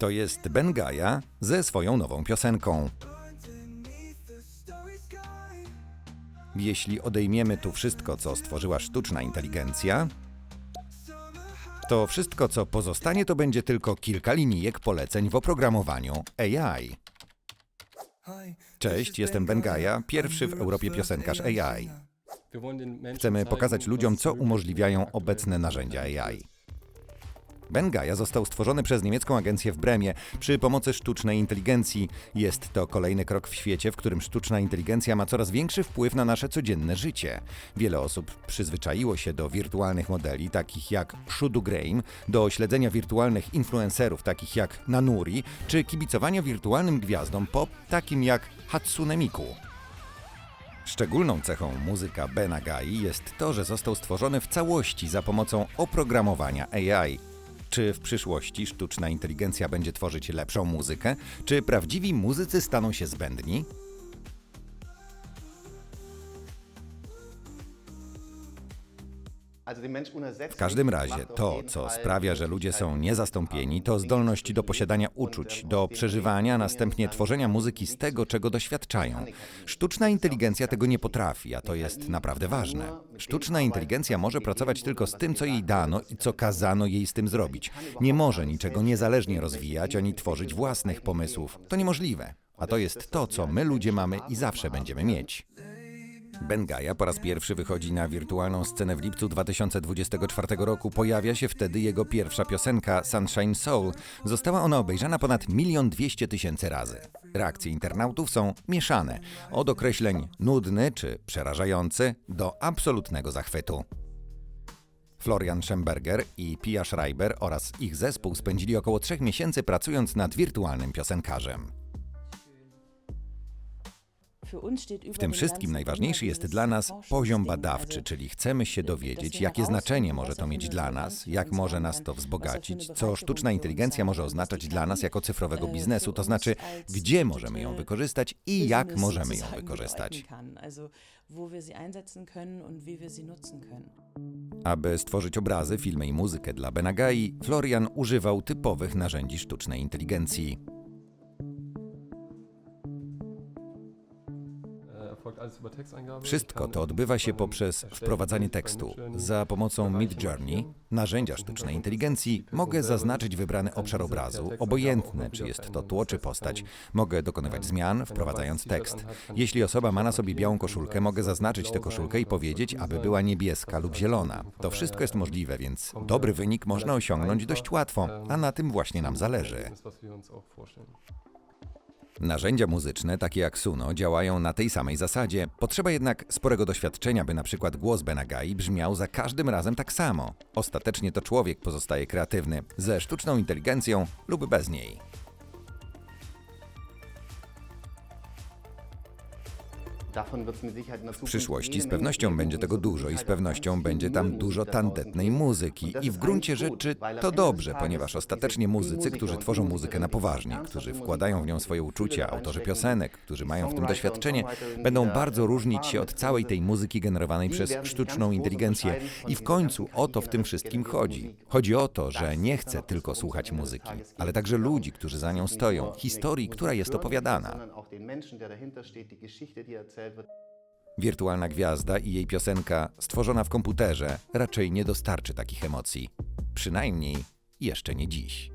To jest Ben Gaia ze swoją nową piosenką. Jeśli odejmiemy tu wszystko, co stworzyła sztuczna inteligencja, to wszystko, co pozostanie, to będzie tylko kilka linijek poleceń w oprogramowaniu AI. Cześć, jestem Ben Gaia, pierwszy w Europie piosenkarz AI. Chcemy pokazać ludziom, co umożliwiają obecne narzędzia AI. Ben Gaia został stworzony przez niemiecką agencję w Bremie przy pomocy sztucznej inteligencji. Jest to kolejny krok w świecie, w którym sztuczna inteligencja ma coraz większy wpływ na nasze codzienne życie. Wiele osób przyzwyczaiło się do wirtualnych modeli, takich jak Shudu Grain, do śledzenia wirtualnych influencerów, takich jak Nanuri, czy kibicowania wirtualnym gwiazdom pop, takim jak Hatsune Miku. Szczególną cechą muzyka Bena Gai jest to, że został stworzony w całości za pomocą oprogramowania AI. Czy w przyszłości sztuczna inteligencja będzie tworzyć lepszą muzykę? Czy prawdziwi muzycy staną się zbędni? W każdym razie to, co sprawia, że ludzie są niezastąpieni, to zdolność do posiadania uczuć, do przeżywania, a następnie tworzenia muzyki z tego, czego doświadczają. Sztuczna inteligencja tego nie potrafi, a to jest naprawdę ważne. Sztuczna inteligencja może pracować tylko z tym, co jej dano i co kazano jej z tym zrobić. Nie może niczego niezależnie rozwijać ani tworzyć własnych pomysłów. To niemożliwe. A to jest to, co my ludzie mamy i zawsze będziemy mieć. Ben Gaia po raz pierwszy wychodzi na wirtualną scenę w lipcu 2024 roku. Pojawia się wtedy jego pierwsza piosenka Sunshine Soul. Została ona obejrzana ponad milion dwieście tysięcy razy. Reakcje internautów są mieszane. Od określeń nudny czy przerażający do absolutnego zachwytu. Florian Schemberger i Pia Schreiber oraz ich zespół spędzili około trzech miesięcy pracując nad wirtualnym piosenkarzem. W tym wszystkim najważniejszy jest dla nas poziom badawczy, czyli chcemy się dowiedzieć, jakie znaczenie może to mieć dla nas, jak może nas to wzbogacić, co sztuczna inteligencja może oznaczać dla nas jako cyfrowego biznesu, to znaczy, gdzie możemy ją wykorzystać i jak możemy ją wykorzystać. Aby stworzyć obrazy, filmy i muzykę dla Benagai, Florian używał typowych narzędzi sztucznej inteligencji. Wszystko to odbywa się poprzez wprowadzanie tekstu. Za pomocą Midjourney, narzędzia sztucznej inteligencji, mogę zaznaczyć wybrany obszar obrazu, obojętne czy jest to tło czy postać. Mogę dokonywać zmian, wprowadzając tekst. Jeśli osoba ma na sobie białą koszulkę, mogę zaznaczyć tę koszulkę i powiedzieć, aby była niebieska lub zielona. To wszystko jest możliwe, więc dobry wynik można osiągnąć dość łatwo, a na tym właśnie nam zależy. Narzędzia muzyczne, takie jak Suno, działają na tej samej zasadzie. Potrzeba jednak sporego doświadczenia, by na przykład głos Benagai brzmiał za każdym razem tak samo. Ostatecznie to człowiek pozostaje kreatywny, ze sztuczną inteligencją lub bez niej. W przyszłości z pewnością będzie tego dużo i z pewnością będzie tam dużo tandetnej muzyki. I w gruncie rzeczy to dobrze, ponieważ ostatecznie muzycy, którzy tworzą muzykę na poważnie, którzy wkładają w nią swoje uczucia, autorzy piosenek, którzy mają w tym doświadczenie, będą bardzo różnić się od całej tej muzyki generowanej przez sztuczną inteligencję. I w końcu o to w tym wszystkim chodzi. Chodzi o to, że nie chcę tylko słuchać muzyki, ale także ludzi, którzy za nią stoją, historii, która jest opowiadana. Wirtualna gwiazda i jej piosenka, stworzona w komputerze, raczej nie dostarczy takich emocji. Przynajmniej jeszcze nie dziś.